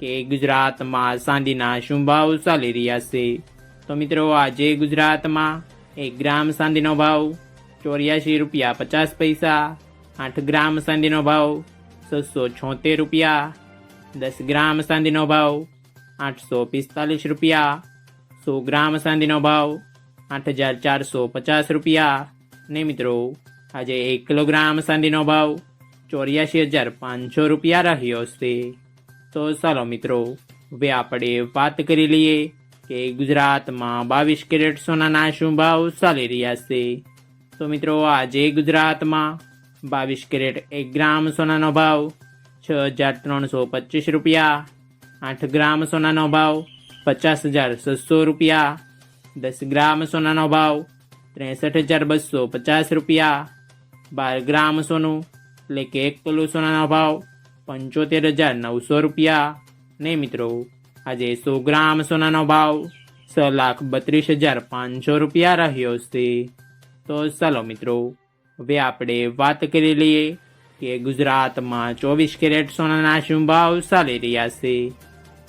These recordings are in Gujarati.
કે ગુજરાતમાં સાંધીના શું ભાવ ચાલી રહ્યા છે. તો મિત્રો, આજે ગુજરાતમાં એક ગ્રામ ચાંદીનો ભાવ ચોર્યાસી રૂપિયા પચાસ પૈસા, આઠ ગ્રામ ચાંદીનો ભાવ છસો છોતેર રૂપિયા, દસ ગ્રામ ચાંદીનો ભાવ આઠસો પિસ્તાલીસ રૂપિયા, સો ગ્રામ ચાંદીનો ભાવ આઠ હજાર ચારસો પચાસ રૂપિયા. ને મિત્રો, આજે એક કિલોગ્રામ સાંધીનો ભાવ ચોર્યાસી હજાર પાંચસો રૂપિયા રહ્યો છે. તો ચાલો મિત્રો, હવે આપણે વાત કરી લઈએ કે ગુજરાતમાં બાવીસ કેરેટ સોનાના શું ભાવ ચાલી રહ્યા છે. તો મિત્રો, આજે ગુજરાતમાં બાવીસ કેરેટ એક ગ્રામ સોનાનો ભાવ છ હજાર ત્રણસો પચીસ રૂપિયા, આઠ ગ્રામ સોનાનો ભાવ પચાસ હજાર છસો રૂપિયા, દસ ગ્રામ સોનાનો ભાવ ત્રેસઠ હજાર બસો પચાસ રૂપિયા, બાર ગ્રામ સોનું એટલે કે એક કિલો સોનાનો ભાવ પંચોતેર હજાર નવસો રૂપિયા. ને મિત્રો, આજે સો ગ્રામ સોનાનો ભાવ છ લાખ બત્રીસ હજાર પાંચસો રૂપિયા રહ્યો છે. તો ચાલો મિત્રો, હવે આપણે વાત કરી લઈએ કે ગુજરાતમાં ચોવીસ કેરેટ સોનાના શું ભાવ ચાલી રહ્યા છે.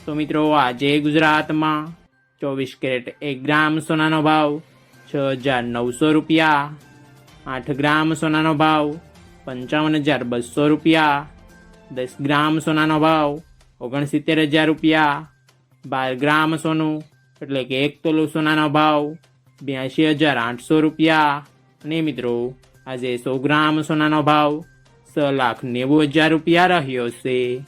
તો મિત્રો, આજે ગુજરાતમાં ચોવીસ કેરેટ એક ગ્રામ સોનાનો ભાવ છ હજાર નવસો રૂપિયા. આઠ ગ્રામ સોનાનો ભાવ પંચાવન હજાર બસો રૂપિયા. દસ ગ્રામ સોનાનો ભાવ, ઓગણસિત્તેર હજાર રૂપિયા, બાર ગ્રામ સોનું, એટલે કે એક તોલું સોનાનો ભાવ બ્યાસી હજાર આઠસો રૂપિયા. અને મિત્રો, આજે સો ગ્રામ સોનાનો ભાવ, છ લાખ નેવું હજાર રૂપિયા રહ્યો છે.